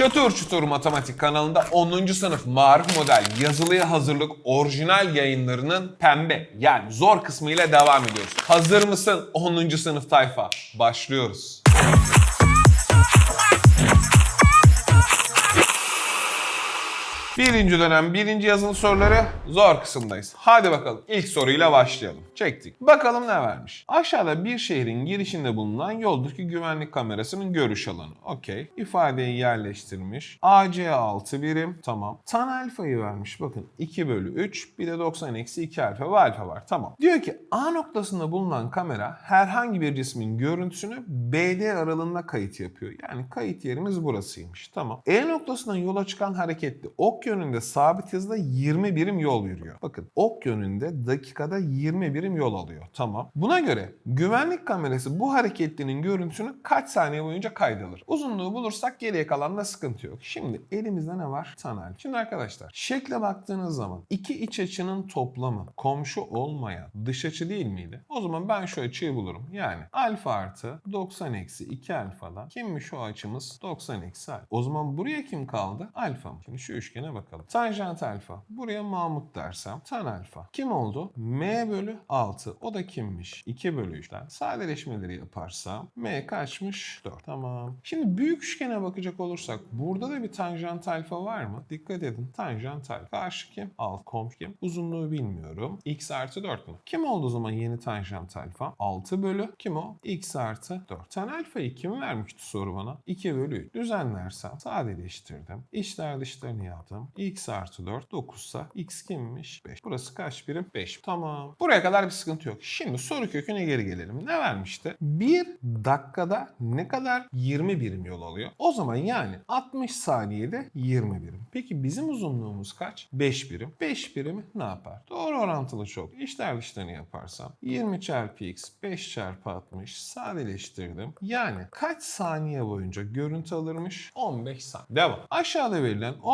Çatır Çutur Matematik kanalında 10. sınıf marif model yazılıya hazırlık orijinal yayınlarının pembe yani zor kısmıyla devam ediyoruz. Hazır mısın 10. sınıf tayfa? Başlıyoruz. Birinci dönem birinci yazılı soruları zor kısımdayız. Hadi bakalım ilk soruyla başlayalım. Çektik. Bakalım ne vermiş. Aşağıda bir şehrin girişinde bulunan yoldaki güvenlik kamerasının görüş alanı. Okey. İfadeyi yerleştirmiş. AC 6 birim. Tamam. Tan alfayı vermiş. Bakın 2 bölü 3 bir de 90 eksi 2 alfa ve alfa var. Tamam. Diyor ki A noktasında bulunan kamera herhangi bir cismin görüntüsünü BD aralığında kayıt yapıyor. Yani kayıt yerimiz burasıymış. Tamam. E noktasından yola çıkan hareketli ok yönünde sabit hızla 20 birim yol yürüyor. Bakın ok yönünde dakikada 20 birim yol alıyor. Tamam. Buna göre güvenlik kamerası bu hareketlinin görüntüsünü kaç saniye boyunca kaydalır? Uzunluğu bulursak geriye kalan da sıkıntı yok. Şimdi elimizde ne var? Tanal. Şimdi arkadaşlar şekle baktığınız zaman iki iç açının toplamı komşu olmayan dış açı değil miydi? O zaman ben şu açıyı bulurum. Yani alfa artı 90 eksi 2 alfadan kimmiş o açımız? 90 eksi alfa. O zaman buraya kim kaldı? Alfa mı? Şimdi şu üçgene bakalım. Tanjant alfa. Buraya Mahmut dersem tan alfa. Kim oldu? M bölü 6. O da kimmiş? 2 bölü 3'ten. Sadeleşmeleri yaparsam M kaçmış? 4. Tamam. Şimdi büyük üçgene bakacak olursak burada da bir tanjant alfa var mı? Dikkat edin. Tanjant alfa. Karşı kim? Alt komşu kim? Uzunluğu bilmiyorum. X artı 4 mü? Kim oldu o zaman yeni tanjant alfa? 6 bölü kim o? X artı 4. Tan alfayı kim vermişti soru bana? 2 bölü 3. Düzenlersem sadeleştirdim. İçler dışlarını yaptım. X artı 4 9 ise X kimmiş? 5. Burası kaç birim? 5. Tamam. Buraya kadar bir sıkıntı yok. Şimdi soru köküne geri gelelim. Ne vermişti? 1 dakikada ne kadar? 20 birim yol alıyor. O zaman yani 60 saniyede 20 birim. Peki bizim uzunluğumuz kaç? 5 birim. 5 birimi ne yapar? Doğru orantılı çok. İşler dışlarını yaparsam 20 çarpı x 5 çarpı 60 sadeleştirdim. Yani kaç saniye boyunca görüntü alırmış? 15 saniye. Devam. Aşağıda verilen O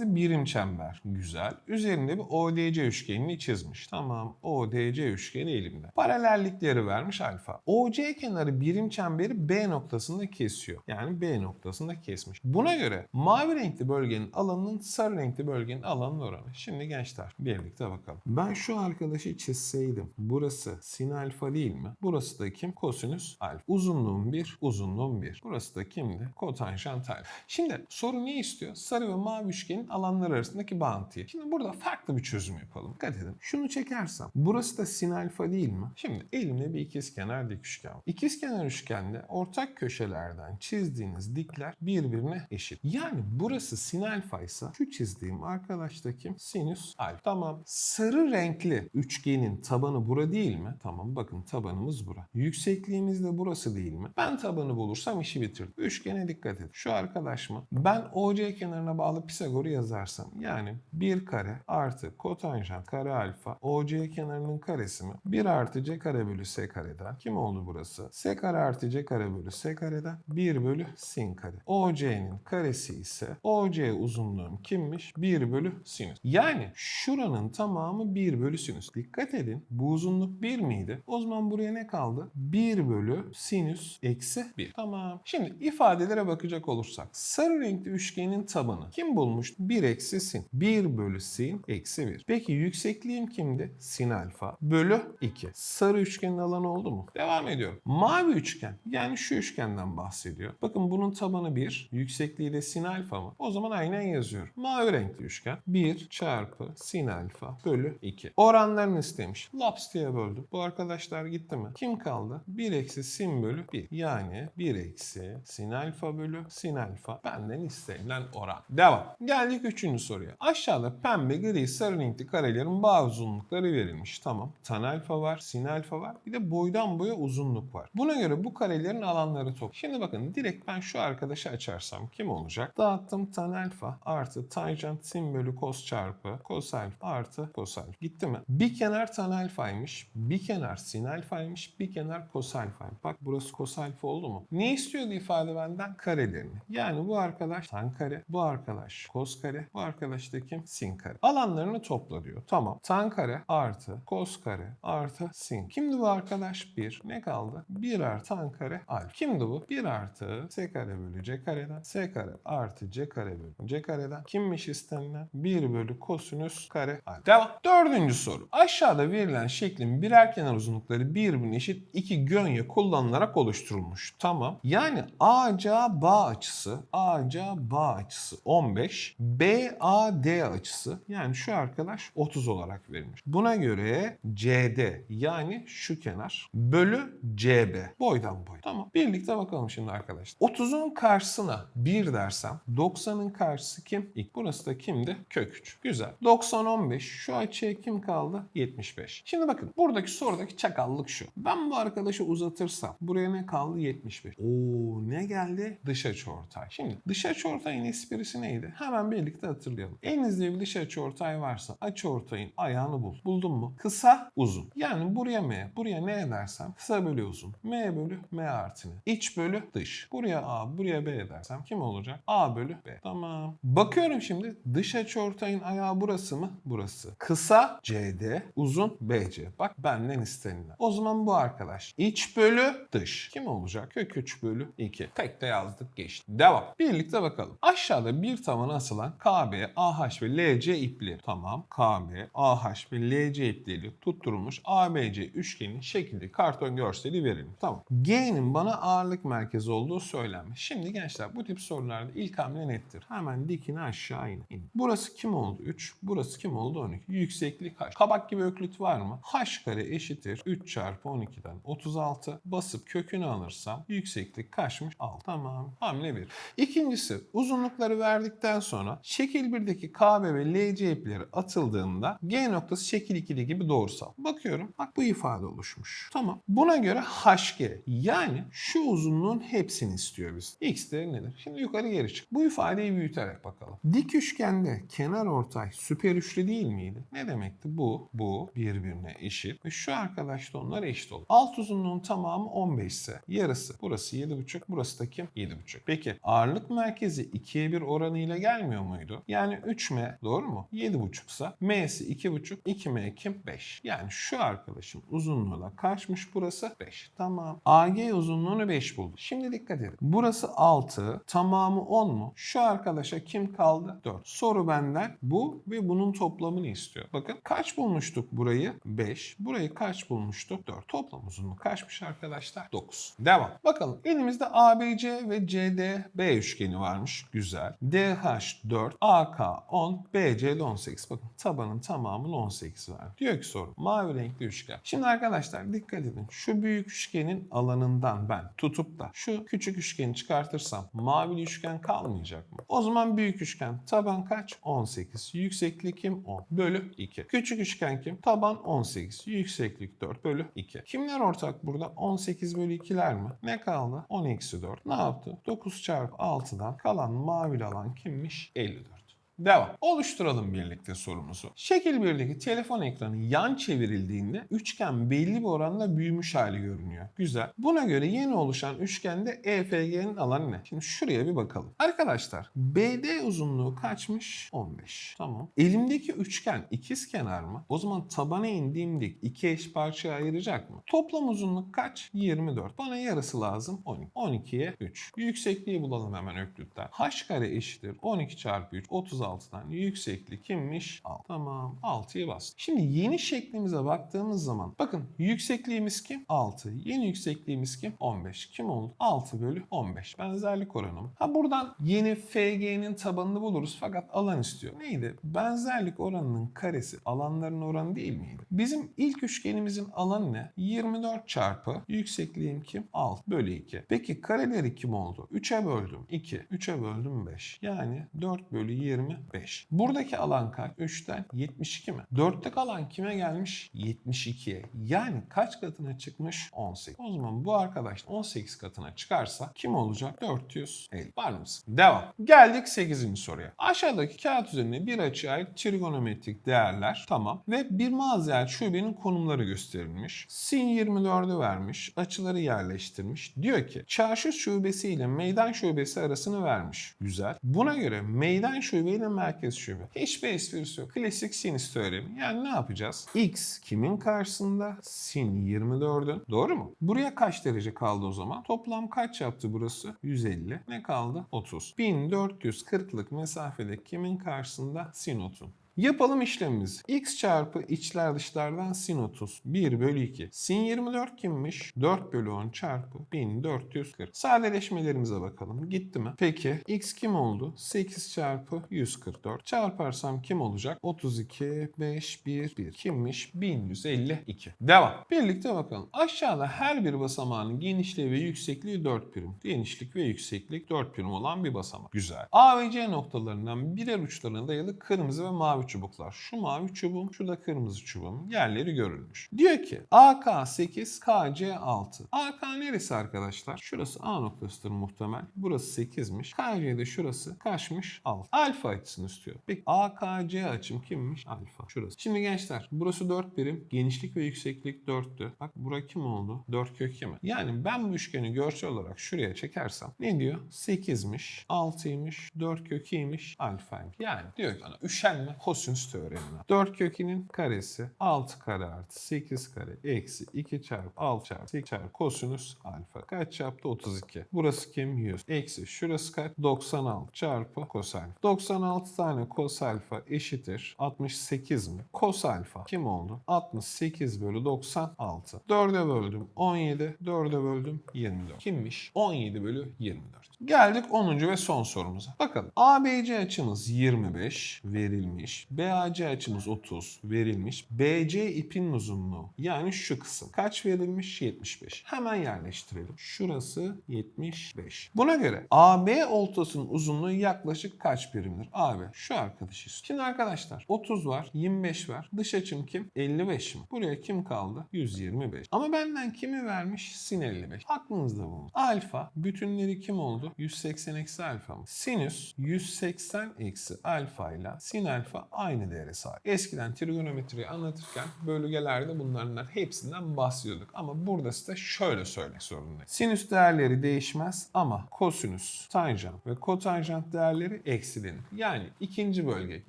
merkezli birim çember. Güzel. Üzerinde bir ODC üçgenini çizmiş. Tamam. ODC üçgeni elimde. Paralellikleri vermiş alfa. OC kenarı birim çemberi B noktasında kesiyor. Yani B noktasında kesmiş. Buna göre mavi renkli bölgenin alanının sarı renkli bölgenin alanının oranı. Şimdi gençler birlikte bakalım. Ben şu arkadaşı çizseydim. Burası sin alfa değil mi? Burası da kim? Kosinüs alfa. Uzunluğum 1, uzunluğum 1. Burası da kimdi? Kotanjant alfa. Şimdi soru ne istiyor? Sarı ve mavi üçgenin alanları arasındaki bağıntıyı. Şimdi burada farklı bir çözüm yapalım. Dikkat edin. Şunu çekersem. Burası da sin alfa değil mi? Şimdi elimde bir ikizkenar dik üçgen. var. İkizkenar üçgende ortak köşelerden çizdiğiniz dikler birbirine eşit. Yani burası sin alfa ise şu çizdiğim arkadaş da kim? Sinüs alfa. Tamam. Sarı renkli üçgenin tabanı bura değil mi? Tamam bakın tabanımız bura. Yüksekliğimiz de burası değil mi? Ben tabanı bulursam işi bitirdim. Üçgene dikkat edin. Şu arkadaş mı? Ben OC kenarına bağlı Pisagor'u yazarsam yani 1 kare artı kotanjant kare alfa OC kenarının karesi mi? 1 artı C kare bölü S kareden. Kim oldu burası? S kare artı C kare bölü S kareden 1 bölü sin kare. OC'nin karesi ise OC uzunluğum kimmiş? 1 bölü sinüs. Yani şuranın tamamı 1 bölü sinüs. Dikkat edin bu uzunluk 1 miydi? O zaman buraya ne kaldı? 1 bölü sinüs eksi 1. Tamam. Şimdi ifadelere bakacak olursak sarı renkli üçgenin tabanı kim bulmuş? 1 eksi sin. 1 bölü sin eksi 1. Peki yüksekliğim kimdi? Sin alfa bölü 2. Sarı üçgenin alanı oldu mu? Devam ediyorum. Mavi üçgen yani şu üçgenden bahsediyor. Bakın bunun tabanı 1. Yüksekliği de sin alfa mı? O zaman aynen yazıyorum. Mavi renkli üçgen 1 çarpı sin alfa bölü 2. Oranlarını istemiş. Laps diye böldüm. Bu arkadaşlar gitti mi? Kim kaldı? 1 eksi sin bölü 1. Yani 1 eksi sin alfa bölü sin alfa. Benden istenilen oran. Devam. Geldik üçüncü soruya. Aşağıda pembe, gri, sarı renkli karelerin bağ uzunlukları verilmiş. Tamam. Tan alfa var, sin alfa var. Bir de boydan boya uzunluk var. Buna göre bu karelerin alanları top. Şimdi bakın direkt ben şu arkadaşı açarsam kim olacak? Dağıttım tan alfa artı tanjant sin bölü kos çarpı kos alfa artı kos alfa. Gitti mi? Bir kenar tan alfaymış, bir kenar sin alfaymış, bir kenar kos alfaymış. Bak burası kos alfa oldu mu? Ne istiyordu ifade benden? Karelerini. Yani bu arkadaş tan kare, bu arkadaş kos kare. Bu arkadaş da kim? Sin kare. Alanlarını topla diyor. Tamam. Tan kare artı kos kare artı sin. Kimdi bu arkadaş? 1. Ne kaldı? 1 artı tan kare alfa. Kimdi bu? 1 artı s kare bölü c kareden. s kare artı c kare bölü c kareden. Kimmiş istenilen? 1 bölü kosinüs kare alfa. Devam. Dördüncü soru. Aşağıda verilen şeklin birer kenar uzunlukları birbirine eşit iki gönye kullanılarak oluşturulmuş. Tamam. Yani ACA bağ açısı, ACA bağ açısı 15, BAD açısı yani şu arkadaş 30 olarak verilmiş. Buna göre CD yani şu kenar bölü CB boydan boy. Tamam. Birlikte bakalım şimdi arkadaşlar. 30'un karşısına 1 dersem 90'ın karşısı kim? İlk burası da kimdi? Kök 3. Güzel. 90 15 şu açıya kim kaldı? 75. Şimdi bakın buradaki sorudaki çakallık şu. Ben bu arkadaşı uzatırsam buraya ne kaldı? 75. Oo ne geldi? Dış açıortay. Şimdi dış açıortayın esprisi neydi? Hemen birlikte hatırlayalım. Elinizde bir dış açıortay varsa açıortayın ayağını bul. Buldun mu? Kısa, uzun. Yani buraya M, buraya ne edersem kısa bölü uzun. M bölü M artı ne? İç bölü dış. Buraya A, buraya B edersem kim olacak? A bölü B. Tamam. Bakıyorum şimdi dış açıortayın ayağı burası mı? Burası. Kısa CD, uzun BC. Bak benden istenilen. O zaman bu arkadaş iç bölü dış. Kim olacak? Kök 3 bölü 2. Tek de yazdık geçti. Devam. Birlikte bakalım. Aşağıda bir tavana asılan KB, AH ve LC ipleri. Tamam. KB, AH ve LC ipleriyle tutturulmuş ABC üçgenin şekilli karton görseli verilmiş. Tamam. G'nin bana ağırlık merkezi olduğu söylenmiş. Şimdi gençler bu tip sorularda ilk hamle nettir. Hemen dikine aşağı in. in. Burası kim oldu? 3. Burası kim oldu? 12. Yükseklik kaç? Kabak gibi öklüt var mı? H kare eşittir 3 çarpı 12'den 36. Basıp kökünü alırsam yükseklik kaçmış? 6. Tamam. Hamle 1. İkincisi uzunlukları verdikten sonra şekil 1'deki KB ve LC ipleri atıldığında G noktası şekil 2'de gibi doğrusal. Bakıyorum. Bak bu ifade oluşmuş. Tamam. Buna göre HG yani şu uzunluğun hepsini istiyor biz. X değeri nedir? Şimdi yukarı geri çık. Bu ifadeyi büyüterek bakalım. Dik üçgende kenar ortay süper üçlü değil miydi? Ne demekti? Bu, bu birbirine eşit ve şu arkadaş da onlar eşit olur. Alt uzunluğun tamamı 15 ise yarısı. Burası 7,5, burası da kim? 7,5. Peki ağırlık merkezi 2'ye 1 oranıyla gelmiyor muydu? Yani 3M doğru mu? 7,5 ise M'si 2,5, 2M kim? 5. Yani şu arkadaşın uzunluğu da kaçmış burası? 5. Tamam. AG uzunluğunu 5 buldu. Şimdi dikkat edin. Burası 6, tamamı 10 mu? Şu arkadaşa kim kaldı? 4. Soru benden bu ve bunun toplamını istiyor. Bakın kaç bulmuştuk burayı? 5. Burayı kaç bulmuştuk? 4. Toplam uzunluğu kaçmış arkadaşlar? 9. Devam. Bakalım elimizde ABC ve CDB üçgeni varmış. Güzel. DH 4, AK 10, BC de 18. Bakın tabanın tamamını 18 verdi. Diyor ki soru mavi renkli üçgen. Şimdi arkadaşlar dikkat edin. Şu büyük üçgenin alanından ben tutup da şu küçük üçgeni çıkartırsam mavi üçgen kalmayacak mı? O zaman büyük üçgen taban kaç? 18. Yükseklik kim? 10 bölü 2. Küçük üçgen kim? Taban 18. Yükseklik 4 bölü 2. Kimler ortak burada? 18 bölü 2'ler mi? Ne kaldı? 10 eksi 4. Ne yaptı? 9 çarpı 6'dan kalan mavili alan kimmiş? 54. Devam. Oluşturalım birlikte sorumuzu. Şekil 1'deki telefon ekranı yan çevrildiğinde üçgen belli bir oranda büyümüş hali görünüyor. Güzel. Buna göre yeni oluşan üçgende EFG'nin alanı ne? Şimdi şuraya bir bakalım. Arkadaşlar BD uzunluğu kaçmış? 15. Tamam. Elimdeki üçgen ikiz kenar mı? O zaman tabana indiğimde iki eş parçaya ayıracak mı? Toplam uzunluk kaç? 24. Bana yarısı lazım 12. 12'ye 3. Yüksekliği bulalım hemen öklütten. H kare eşittir 12 çarpı 3 36 6'dan yükseklik kimmiş? 6. Tamam 6'yı bas. Şimdi yeni şeklimize baktığımız zaman bakın yüksekliğimiz kim? 6. Yeni yüksekliğimiz kim? 15. Kim oldu? 6 bölü 15. Benzerlik oranı mı? Ha buradan yeni FG'nin tabanını buluruz fakat alan istiyor. Neydi? Benzerlik oranının karesi alanların oranı değil miydi? Bizim ilk üçgenimizin alanı ne? 24 çarpı yüksekliğim kim? 6 bölü 2. Peki kareleri kim oldu? 3'e böldüm 2. 3'e böldüm 5. Yani 4 bölü 20 5. Buradaki alan kaç? 3'ten 72 mi? 4'lük alan kime gelmiş? 72'ye. Yani kaç katına çıkmış? 18. O zaman bu arkadaş 18 katına çıkarsa kim olacak? 450. Var mısın? Devam. Geldik 8. soruya. Aşağıdaki kağıt üzerinde bir açıya ait trigonometrik değerler tamam ve bir mazel şubenin konumları gösterilmiş. Sin 24'ü vermiş. Açıları yerleştirmiş. Diyor ki çarşı şubesi ile meydan şubesi arasını vermiş. Güzel. Buna göre meydan şube ile merkez şube. Hiçbir esprisi yok. Klasik sinüs teoremi. Yani ne yapacağız? X kimin karşısında? Sin 24'ün. Doğru mu? Buraya kaç derece kaldı o zaman? Toplam kaç yaptı burası? 150. Ne kaldı? 30. 1440'lık mesafede kimin karşısında? Sin 30'un. Yapalım işlemimizi. x çarpı içler dışlardan sin 30. 1 bölü 2. Sin 24 kimmiş? 4 bölü 10 çarpı 1440. Sadeleşmelerimize bakalım. Gitti mi? Peki x kim oldu? 8 çarpı 144. Çarparsam kim olacak? 32, 5, 1, 1. Kimmiş? 1152. Devam. Birlikte bakalım. Aşağıda her bir basamağın genişliği ve yüksekliği 4 birim. Genişlik ve yükseklik 4 birim olan bir basamak. Güzel. A ve C noktalarından birer uçlarına dayalı kırmızı ve mavi çubuklar. Şu mavi çubuğum, şu da kırmızı çubuğum. Yerleri görülmüş. Diyor ki AK 8, KC 6. AK neresi arkadaşlar? Şurası A noktasıdır muhtemel. Burası 8'miş. KC de şurası kaçmış? 6. Alfa açısını istiyor. Peki AKC açım kimmiş? Alfa. Şurası. Şimdi gençler burası 4 birim. Genişlik ve yükseklik 4'tü. Bak bura kim oldu? 4 kök 2 mi? Yani ben bu üçgeni görsel olarak şuraya çekersem ne diyor? 8'miş, 6'ymış, 4 kök 2'ymiş, alfaymış. Yani diyor ki bana üşenme kosinüs teoremine. 4 kökinin karesi 6 kare artı 8 kare eksi 2 çarpı 6 çarpı 8 çarpı kosinüs alfa. Kaç yaptı? 32. Burası kim? 100. Eksi şurası kaç? 96 çarpı kos alfa. 96 tane kos alfa eşittir 68 mi? Kos alfa kim oldu? 68 bölü 96. 4'e böldüm 17. 4'e böldüm 24. Kimmiş? 17 bölü 24. Geldik 10. ve son sorumuza. Bakalım. ABC açımız 25 verilmiş. BAC açımız 30 verilmiş. BC ipin uzunluğu yani şu kısım. Kaç verilmiş? 75. Hemen yerleştirelim. Şurası 75. Buna göre AB oltasının uzunluğu yaklaşık kaç birimdir? AB şu arkadaşız. Şimdi arkadaşlar 30 var, 25 var. Dış açım kim? 55 mi? Buraya kim kaldı? 125. Ama benden kimi vermiş? Sin 55. Aklınızda bulun. Alfa bütünleri kim oldu? 180 eksi alfa mı? Sinüs 180 eksi alfa ile sin alfa aynı değere sahip. Eskiden trigonometriyi anlatırken bölgelerde bunların hepsinden bahsediyorduk. Ama burada size şöyle söylemek zorundayım. Sinüs değerleri değişmez ama kosinüs, tanjant ve kotanjant değerleri eksilenir. Yani ikinci bölge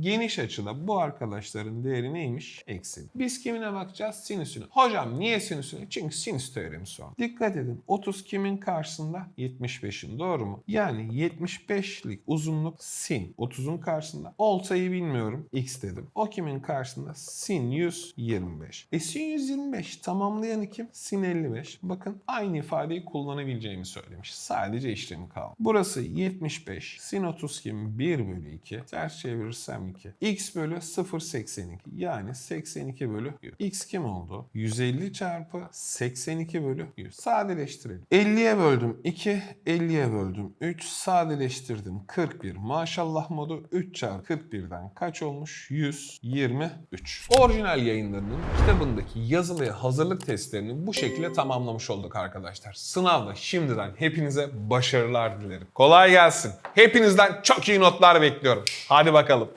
geniş açıda bu arkadaşların değeri neymiş? Eksi. Biz kimine bakacağız? Sinüsüne. Hocam niye sinüsüne? Çünkü sinüs teoremi sonra. Dikkat edin. 30 kimin karşısında? 75'in. Doğru mu? Yani 75'lik uzunluk sin. 30'un karşısında. Oltayı bilmiyorum. X dedim. O kimin karşısında? Sin 125. E sin 125 tamamlayanı kim? Sin 55. Bakın aynı ifadeyi kullanabileceğimi söylemiş. Sadece işlemi kaldı. Burası 75. Sin 30 kim? 1 bölü 2. Ters çevirirsem 2. X bölü 0.82. Yani 82 bölü 100. X kim oldu? 150 çarpı 82 bölü 100. Sadeleştirelim. 50'ye böldüm 2. 50'ye böldüm 3. Sadeleştirdim 41. Maşallah modu 3 çarpı 41'den kaç olmuş? 123. Orijinal yayınlarının kitabındaki yazılı ve hazırlık testlerini bu şekilde tamamlamış olduk arkadaşlar. Sınavda şimdiden hepinize başarılar dilerim. Kolay gelsin. Hepinizden çok iyi notlar bekliyorum. Hadi bakalım.